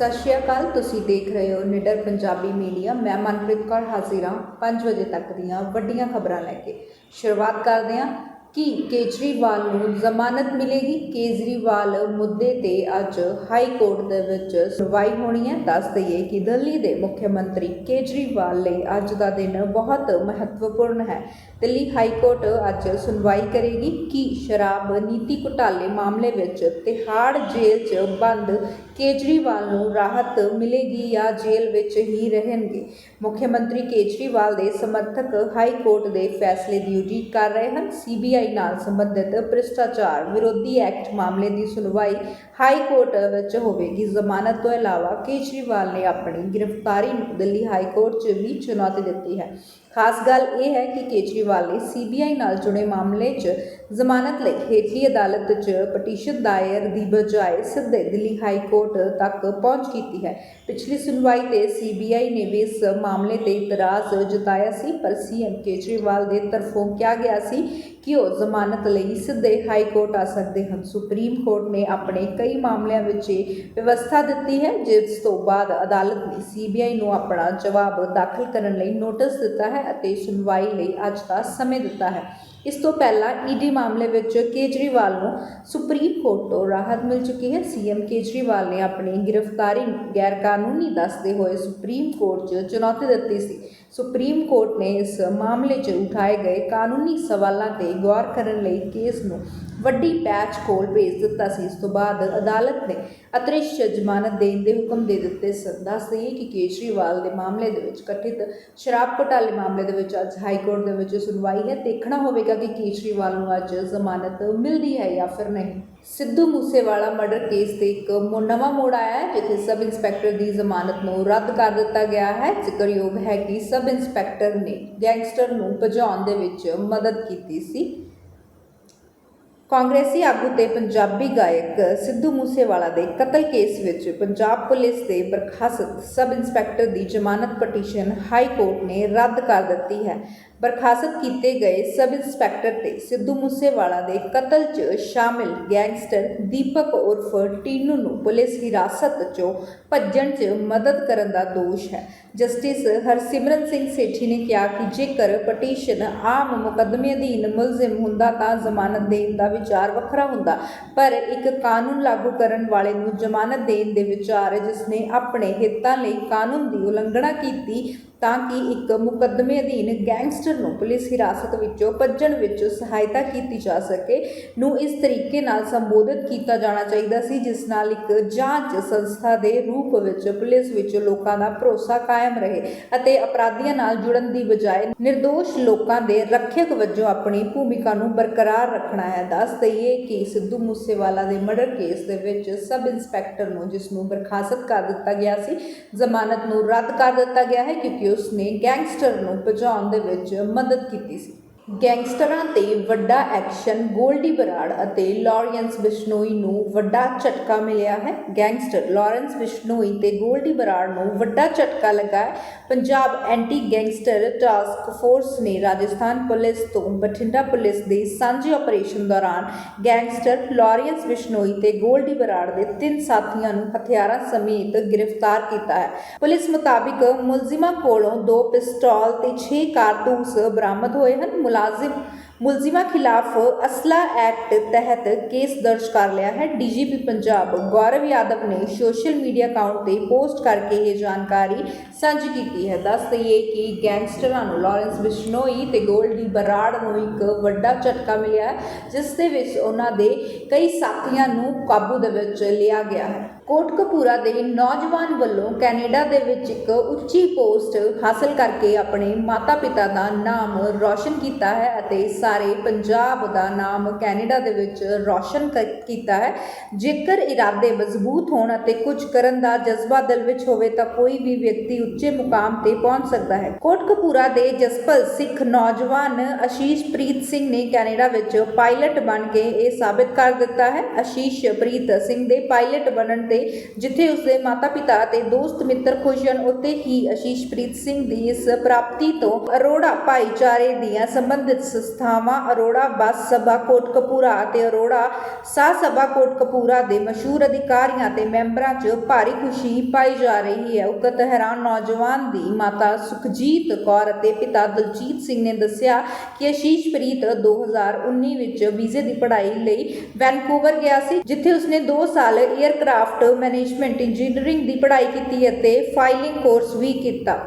ਸਤਿ ਸ਼੍ਰੀ ਅਕਾਲ, ਤੁਸੀਂ ਦੇਖ ਰਹੇ ਹੋ ਨਿਡਰ ਪੰਜਾਬੀ ਮੀਡੀਆ। ਮੈਂ ਮਨਪ੍ਰੀਤ ਕੌਰ ਹਾਜ਼ਰ ਹਾਂ 5 ਵਜੇ ਤੱਕ ਦੀਆਂ ਵੱਡੀਆਂ ਖਬਰਾਂ ਲੈ ਕੇ। ਸ਼ੁਰੂਆਤ ਕਰਦੇ ਹਾਂ। ਕੀ ਕੇਜਰੀਵਾਲ ਨੂੰ ਜ਼ਮਾਨਤ ਮਿਲੇਗੀ? ਕੇਜਰੀਵਾਲ ਮੁੱਦੇ ਤੇ ਅੱਜ ਹਾਈ ਕੋਰਟ ਦੇ ਵਿੱਚ ਸੁਣਵਾਈ ਹੋਣੀ ਹੈ। ਦੱਸ ਦਈਏ ਕਿ ਦਿੱਲੀ ਦੇ ਮੁੱਖ ਮੰਤਰੀ ਕੇਜਰੀਵਾਲ ਲਈ ਅੱਜ ਦਾ ਦਿਨ ਬਹੁਤ ਮਹੱਤਵਪੂਰਨ ਹੈ। ਦਿੱਲੀ ਹਾਈ ਕੋਰਟ ਅੱਜ ਸੁਣਵਾਈ ਕਰੇਗੀ ਕਿ ਸ਼ਰਾਬ ਨੀਤੀ ਘੁਟਾਲੇ ਮਾਮਲੇ ਵਿੱਚ ਤਿਹਾੜ ਜੇਲ੍ਹ 'ਚ ਬੰਦ ਕੇਜਰੀਵਾਲ ਨੂੰ ਰਾਹਤ ਮਿਲੇਗੀ ਜਾਂ ਜੇਲ੍ਹ ਵਿੱਚ ਹੀ ਰਹਿਣਗੇ। ਮੁੱਖ ਮੰਤਰੀ ਕੇਜਰੀਵਾਲ ਦੇ ਸਮਰਥਕ ਹਾਈ ਕੋਰਟ ਦੇ ਫੈਸਲੇ ਦੀ ਉਡੀਕ ਕਰ ਰਹੇ ਹਨ। ਸੀਬੀਆਈ ਨਾਲ ਸੰਬੰਧਿਤ ਭ੍ਰਿਸ਼ਟਾਚਾਰ ਵਿਰੋਧੀ ਐਕਟ ਮਾਮਲੇ ਦੀ ਸੁਣਵਾਈ ਹਾਈ ਕੋਰਟ ਵਿੱਚ ਹੋਵੇਗੀ। ਜ਼ਮਾਨਤ ਤੋਂ ਇਲਾਵਾ ਕੇਜਰੀਵਾਲ ਨੇ ਆਪਣੀ ਗ੍ਰਿਫਤਾਰੀ ਨੂੰ ਦਿੱਲੀ ਹਾਈ ਕੋਰਟ 'ਚ ਵੀ ਚੁਣੌਤੀ ਦਿੱਤੀ ਹੈ। ਖਾਸ ਗੱਲ ਇਹ ਹੈ ਕਿ ਕੇਜਰੀਵਾਲ ਨੇ ਸੀਬੀਆਈ ਨਾਲ ਜੁੜੇ ਮਾਮਲੇ 'ਚ ਜ਼ਮਾਨਤ ਲਈ ਹੇਠਲੀ ਅਦਾਲਤ 'ਚ ਪਟੀਸ਼ਨ ਦਾਇਰ ਦੀ ਬਜਾਏ ਸਿੱਧੇ ਦਿੱਲੀ ਹਾਈ ਕੋਰਟ ਤੱਕ ਪਹੁੰਚ ਕੀਤੀ ਹੈ। ਪਿਛਲੀ ਸੁਣਵਾਈ ਤੇ ਸੀਬੀਆਈ ਨੇ ਵੀ ਇਸ ਮਾਮਲੇ ਤੇ ਇਤਰਾਜ਼ ਜਤਾਇਆ ਸੀ, ਪਰ ਸੀਐਮ ਕੇਜਰੀਵਾਲ ਦੇ ਤਰਫੋਂ ਕਿਹਾ ਗਿਆ ਸੀ ਕਿ ਉਹ ਜ਼ਮਾਨਤ ਲਈ ਸਿੱਧੇ ਹਾਈ ਕੋਰਟ ਆ ਸਕਦੇ ਹਨ। ਸੁਪਰੀਮ ਕੋਰਟ ਨੇ ਆਪਣੇ ਕਈ ਮਾਮਲਿਆਂ ਵਿੱਚ ਇਹ ਵਿਵਸਥਾ ਦਿੱਤੀ ਹੈ, ਜਿਸ ਤੋਂ ਬਾਅਦ ਅਦਾਲਤ ਨੇ ਸੀਬੀਆਈ ਨੂੰ ਆਪਣਾ ਜਵਾਬ ਦਾਖਲ ਕਰਨ ਲਈ ਨੋਟਿਸ ਦਿੱਤਾ ਹੈ। ਅਤੇ ਸੁਣਵਾਈ ਲਈ ਅੱਜ ਦਾ ਸਮੇਂ ਦਿੱਤਾ ਹੈ। ਇਸ ਤੋਂ ਪਹਿਲਾਂ ਈਡੀ ਮਾਮਲੇ ਵਿੱਚ ਕੇਜਰੀਵਾਲ ਨੂੰ ਸੁਪਰੀਮ ਕੋਰਟ ਤੋਂ ਰਾਹਤ ਮਿਲ ਚੁੱਕੀ ਹੈ। ਸੀਐਮ ਕੇਜਰੀਵਾਲ ਨੇ ਆਪਣੀ ਗ੍ਰਿਫਤਾਰੀ ਨੂੰ ਗੈਰ ਕਾਨੂੰਨੀ ਦੱਸਦੇ ਹੋਏ ਸੁਪਰੀਮ ਕੋਰਟ 'ਚ ਚੁਣੌਤੀ ਦਿੱਤੀ ਸੀ। ਸੁਪਰੀਮ ਕੋਰਟ ਨੇ ਇਸ ਮਾਮਲੇ 'ਚ ਉਠਾਏ ਗਏ ਕਾਨੂੰਨੀ ਸਵਾਲਾਂ ਤੇ ਗੌਰ ਕਰਨ ਲਈ ਕੇਸ ਨੂੰ ਵੱਡੀ ਪੈਚ ਕੋਲ ਭੇਜ ਦਿੱਤਾ ਸੀ। ਇਸ ਤੋਂ ਬਾਅਦ ਅਦਾਲਤ ਨੇ ਅਤਰਿਸ਼ ਜ਼ਮਾਨਤ ਦੇਣ ਦੇ ਹੁਕਮ ਦੇ ਦਿੱਤੇ ਸਨ। ਦੱਸ ਕਿ ਕੇਜਰੀਵਾਲ ਦੇ ਮਾਮਲੇ ਦੇ ਵਿੱਚ ਕਥਿਤ ਸ਼ਰਾਬ ਘੁਟਾਲੇ ਮਾਮਲੇ ਦੇ ਵਿੱਚ ਅੱਜ ਹਾਈ ਕੋਰਟ ਦੇ ਵਿੱਚ ਸੁਣਵਾਈ ਹੈ। ਦੇਖਣਾ ਹੋਵੇਗਾ ਕਿ ਕੇਜਰੀਵਾਲ ਨੂੰ ਅੱਜ ਜ਼ਮਾਨਤ ਮਿਲਦੀ ਹੈ ਜਾਂ ਫਿਰ ਨਹੀਂ। ਸਿੱਧੂ ਮੂਸੇਵਾਲਾ ਮਰਡਰ ਕੇਸ ਤੇ ਇੱਕ ਨਵਾਂ ਮੋੜ ਆਇਆ ਹੈ, ਜਿੱਥੇ ਸਬ ਇੰਸਪੈਕਟਰ ਦੀ ਜ਼ਮਾਨਤ ਨੂੰ ਰੱਦ ਕਰ ਦਿੱਤਾ ਗਿਆ ਹੈ। ਜ਼ਿਕਰਯੋਗ ਹੈ ਕਿ ਸਬ ਇੰਸਪੈਕਟਰ ਨੇ ਗੈਂਗਸਟਰ ਨੂੰ ਭਜਾਉਣ ਦੇ ਵਿੱਚ ਮਦਦ ਕੀਤੀ ਸੀ। ਕਾਂਗਰਸੀ ਆਗੂ ਤੇ ਪੰਜਾਬੀ ਗਾਇਕ ਸਿੱਧੂ ਮੂਸੇਵਾਲਾ ਦੇ ਕਤਲ ਕੇਸ ਵਿੱਚ ਪੰਜਾਬ ਪੁਲਿਸ ਦੇ ਬਰਖਾਸਤ ਸਬ ਇੰਸਪੈਕਟਰ ਦੀ ਜ਼ਮਾਨਤ ਪਟੀਸ਼ਨ ਹਾਈ ਕੋਰਟ ਨੇ ਰੱਦ ਕਰ ਦਿੱਤੀ ਹੈ। ਬਰਖਾਸਤ ਕੀਤੇ ਗਏ ਸਬ ਇੰਸਪੈਕਟਰ ਤੇ ਸਿੱਧੂ ਮੂਸੇਵਾਲਾ ਦੇ ਕਤਲ 'ਚ ਸ਼ਾਮਿਲ ਗੈਂਗਸਟਰ ਦੀਪਕ ਉਰਫ ਟੀਨੂ ਨੂੰ ਪੁਲਿਸ ਹਿਰਾਸਤ 'ਚੋਂ ਭੱਜਣ 'ਚ ਮਦਦ ਕਰਨ ਦਾ ਦੋਸ਼ ਹੈ। ਜਸਟਿਸ ਹਰਸਿਮਰਨ ਸਿੰਘ ਸੇਠੀ ਨੇ ਕਿਹਾ ਕਿ ਜੇਕਰ ਪਟੀਸ਼ਨ ਆਮ ਮੁਕੱਦਮੇ ਅਧੀਨ ਮੁਲਜ਼ਮ ਹੁੰਦਾ ਤਾਂ ਜ਼ਮਾਨਤ ਦੇਣ ਦਾ ਵਿਚਾਰ ਵੱਖਰਾ ਹੁੰਦਾ, ਪਰ ਇੱਕ ਕਾਨੂੰਨ ਲਾਗੂ ਕਰਨ ਵਾਲੇ ਨੂੰ ਜ਼ਮਾਨਤ ਦੇਣ ਦੇ ਵਿਚਾਰ ਜਿਸ ਨੇ ਆਪਣੇ ਹਿੱਤਾਂ ਲਈ ਕਾਨੂੰਨ ਦੀ ਉਲੰਘਣਾ ਕੀਤੀ ਤਾਂ ਕਿ ਇੱਕ ਮੁਕੱਦਮੇ ਅਧੀਨ ਗੈਂਗਸਟਰ ਨੂੰ ਪੁਲਿਸ ਹਿਰਾਸਤ ਵਿੱਚੋਂ ਭੱਜਣ ਵਿੱਚ ਸਹਾਇਤਾ ਕੀਤੀ ਜਾ ਸਕੇ ਨੂੰ ਇਸ ਤਰੀਕੇ ਨਾਲ ਸੰਬੋਧਿਤ ਕੀਤਾ ਜਾਣਾ ਚਾਹੀਦਾ ਸੀ, ਜਿਸ ਨਾਲ ਇੱਕ ਜਾਂਚ ਸੰਸਥਾ ਦੇ ਰੂਪ ਵਿੱਚ ਪੁਲਿਸ ਵਿੱਚ ਲੋਕਾਂ ਦਾ ਭਰੋਸਾ ਕਾਇਮ ਰਹੇ ਅਤੇ ਅਪਰਾਧੀਆਂ ਨਾਲ ਜੁੜਨ ਦੀ ਬਜਾਏ નિર્ਦੋਸ਼ ਲੋਕਾਂ ਦੇ ਰੱਖਿਅਕ ਵਜੋਂ ਆਪਣੀ ਭੂਮਿਕਾ ਨੂੰ ਬਰਕਰਾਰ ਰੱਖਣਾ ਹੈ। ਦੱਸ ਦਈਏ ਕਿ ਸਿੱਧੂ ਮੂਸੇਵਾਲਾ ਦੇ ਮਰਡਰ ਕੇਸ ਦੇ ਵਿੱਚ ਸਬ ਇੰਸਪੈਕਟਰ ਨੂੰ ਜਿਸ ਨੂੰ ਬਰਖਾਸਤ ਕਰ ਦਿੱਤਾ ਗਿਆ ਸੀ, ਜ਼ਮਾਨਤ ਨੂੰ ਰੱਦ ਕਰ ਦਿੱਤਾ ਗਿਆ ਹੈ ਕਿਉਂਕਿ ਉਸ ਨੇ ਗੈਂਗਸਟਰ ਨੂੰ ਭਜਾਉਣ ਦੇ ਵਿੱਚ ਮਦਦ ਕੀਤੀ ਸੀ। ਗੈਂਗਸਟਰਾਂ ਤੇ ਵੱਡਾ ਐਕਸ਼ਨ, ਗੋਲਡੀ ਬਰਾੜ ਅਤੇ ਲਾਰੈਂਸ ਬਿਸ਼ਨੋਈ ਨੂੰ ਵੱਡਾ ਝਟਕਾ ਮਿਲਿਆ ਹੈ। ਗੈਂਗਸਟਰ ਲਾਰੈਂਸ ਬਿਸ਼ਨੋਈ ਤੇ ਗੋਲਡੀ ਬਰਾੜ ਨੂੰ ਵੱਡਾ ਝਟਕਾ ਲੱਗਾ ਹੈ। Punjab anti gangster task force ਨੇ ਰਾਜਸਥਾਨ ਪੁਲਿਸ ਤੋਂ ਬਠਿੰਡਾ ਪੁਲਿਸ ਦੇ ਸਾਂਝੇ ਆਪਰੇਸ਼ਨ ਦੌਰਾਨ ਗੈਂਗਸਟਰ ਲਾਰੈਂਸ ਬਿਸ਼ਨੋਈ ਤੇ ਗੋਲਡੀ ਬਰਾੜ ਦੇ ਤਿੰਨ ਸਾਥੀਆਂ ਨੂੰ ਹਥਿਆਰਾਂ ਸਮੇਤ ਗ੍ਰਿਫਤਾਰ ਕੀਤਾ ਹੈ। ਪੁਲਿਸ ਮੁਤਾਬਿਕ ਮੁਲਜ਼ਮਾਂ ਕੋਲੋਂ ਦੋ ਪਿਸਤੌਲ ਤੇ 6 ਕਾਰਤੂਸ ਬਰਾਮਦ ਹੋਏ ਹਨ। ਮੁਲਾਜ਼ਮ ਮੁਲਜ਼ਮਾਂ ਖਿਲਾਫ ਅਸਲਾ ਐਕਟ ਤਹਿਤ ਕੇਸ ਦਰਜ ਕਰ ਲਿਆ ਹੈ। ਡੀਜੀਪੀ ਪੰਜਾਬ ਗੌਰਵ ਯਾਦਵ ਨੇ ਸੋਸ਼ਲ ਮੀਡੀਆ ਅਕਾਊਂਟ ਤੇ ਪੋਸਟ ਕਰਕੇ ਇਹ ਜਾਣਕਾਰੀ ਸਾਂਝੀ ਕੀਤੀ ਹੈ। ਦੱਸ ਦਈਏ ਕਿ ਗੈਂਗਸਟਰਾਂ ਨੂੰ ਲਾਰੈਂਸ ਬਿਸ਼ਨੋਈ ਤੇ ਗੋਲਡੀ ਬਰਾੜ ਨੂੰ ਇੱਕ ਵੱਡਾ ਝਟਕਾ ਮਿਲਿਆ ਹੈ ਜਿਸ ਦੇ ਵਿੱਚ ਉਹਨਾਂ ਦੇ ਕਈ ਸਾਥੀਆਂ ਨੂੰ ਕਾਬੂ ਦੇ ਵਿੱਚ ਲਿਆ ਗਿਆ ਹੈ। ਕੋਟਕਪੂਰਾ ਦੇ ਨੌਜਵਾਨ ਵੱਲੋਂ ਕੈਨੇਡਾ ਦੇ ਵਿੱਚ ਇੱਕ ਉੱਚੀ ਪੋਸਟ ਹਾਸਲ ਕਰਕੇ ਆਪਣੇ ਮਾਤਾ-ਪਿਤਾ ਦਾ ਨਾਮ ਰੌਸ਼ਨ ਕੀਤਾ ਹੈ ਅਤੇ ਸਾਰੇ ਪੰਜਾਬ ਦਾ ਨਾਮ ਕੈਨੇਡਾ ਦੇ ਵਿੱਚ ਰੌਸ਼ਨ ਕ- ਕੀਤਾ ਹੈ। ਜੇਕਰ ਇਰਾਦੇ ਮਜ਼ਬੂਤ ਹੋਣ ਅਤੇ ਕੁਝ ਕਰਨ ਦਾ ਜਜ਼ਬਾ ਦਿਲ ਵਿੱਚ ਹੋਵੇ ਤਾਂ ਕੋਈ ਵੀ ਵਿਅਕਤੀ ਉੱਚੇ ਮੁਕਾਮ ਤੇ ਪਹੁੰਚ ਸਕਦਾ ਹੈ। ਕੋਟਕਪੂਰਾ ਦੇ ਜਸਪਲ ਸਿੱਖ ਨੌਜਵਾਨ ਆਸ਼ੀਸ਼ ਪ੍ਰੀਤ ਸਿੰਘ ਨੇ ਕੈਨੇਡਾ ਵਿੱਚ ਪਾਇਲਟ ਬਣ ਕੇ ਇਹ ਸਾਬਿਤ ਕਰ ਦਿੱਤਾ ਹੈ। ਆਸ਼ੀਸ਼ ਪ੍ਰੀਤ ਸਿੰਘ ਦੇ ਪਾਇਲਟ ਬਣਨ ਤੇ ਜਿੱਥੇ ਉਸਦੇ ਮਾਤਾ-ਪਿਤਾ ਅਤੇ ਦੋਸਤ ਮਿੱਤਰ ਖੁਸ਼ ਹਨ, ਉੱਥੇ ਹੀ ਅਸ਼ੀਸ਼ਪ੍ਰੀਤ ਸਿੰਘ ਦੀ ਇਸ ਪ੍ਰਾਪਤੀ ਤੋਂ ਅਰੋੜਾ ਭਾਈਚਾਰੇ ਦੀਆਂ ਸੰਬੰਧਿਤ ਸੰਸਥਾਵਾਂ, ਅਰੋੜਾ ਬੱਸ ਸਭਾ, ਕੋਟਕਪੂਰਾ ਅਤੇ ਅਰੋੜਾ ਸਾਹ ਸਭਾ ਕੋਟਕਪੂਰਾ ਦੇ ਮਸ਼ਹੂਰ ਅਧਿਕਾਰੀਆਂ ਤੇ ਮੈਂਬਰਾਂ 'ਚ ਭਾਰੀ ਖੁਸ਼ੀ ਪਾਈ ਜਾ ਰਹੀ ਹੈ। ਉਕਤ ਹੈਰਾਨ ਨੌਜਵਾਨ ਦੀ ਮਾਤਾ ਸੁਖਜੀਤ ਕੌਰ ਅਤੇ ਪਿਤਾ ਦਲਜੀਤ ਸਿੰਘ ਨੇ ਦੱਸਿਆ ਕਿ ਅਸ਼ੀਸ਼ਪ੍ਰੀਤ 2019 ਵਿੱਚ ਵੀਜ਼ੇ ਦੀ ਪੜ੍ਹਾਈ ਲਈ ਵੈਨਕੂਵਰ ਗਿਆ ਸੀ, ਜਿੱਥੇ ਉਸਨੇ 2 ਸਾਲ 에ਅਰਕ੍ਰਾਫਟ ਮੈਨੇਜਮੈਂਟ ਇੰਜੀਨੀਅਰਿੰਗ ਦੀ ਪੜ੍ਹਾਈ ਕੀਤੀ ਅਤੇ ਫਾਈਲਿੰਗ ਕੋਰਸ ਵੀ ਕੀਤਾ।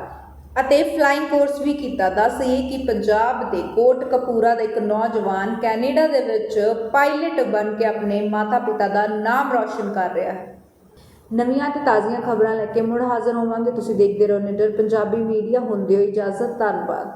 ਅਤੇ ਫਲਾਈਂਗ ਕੋਰਸ ਵੀ ਕੀਤਾ। ਦੱਸ ਦੱਸਈਏ ਕਿ ਪੰਜਾਬ ਦੇ ਕੋਟ ਕਪੂਰਾ ਦਾ ਇੱਕ ਨੌਜਵਾਨ ਕੈਨੇਡਾ ਦੇ ਵਿੱਚ ਪਾਇਲਟ ਬਣ ਕੇ ਆਪਣੇ ਮਾਤਾ-ਪਿਤਾ ਦਾ ਨਾਮ ਰੌਸ਼ਨ ਕਰ ਰਿਹਾ ਹੈ। ਨਵੀਆਂ ਤੇ ਤਾਜ਼ੀਆਂ ਖਬਰਾਂ ਲੈ ਕੇ ਮੁੜ ਹਾਜ਼ਰ ਹੋਵਾਂਗੇ। ਤੁਸੀਂ ਦੇਖਦੇ ਰਹੋ ਨਿਡਰ। ਪੰਜਾਬੀ ਮੀਡੀਆ, ਹੁੰਦੇ ਹੋ ਇਜਾਜ਼ਤ। ਧੰਨਵਾਦ।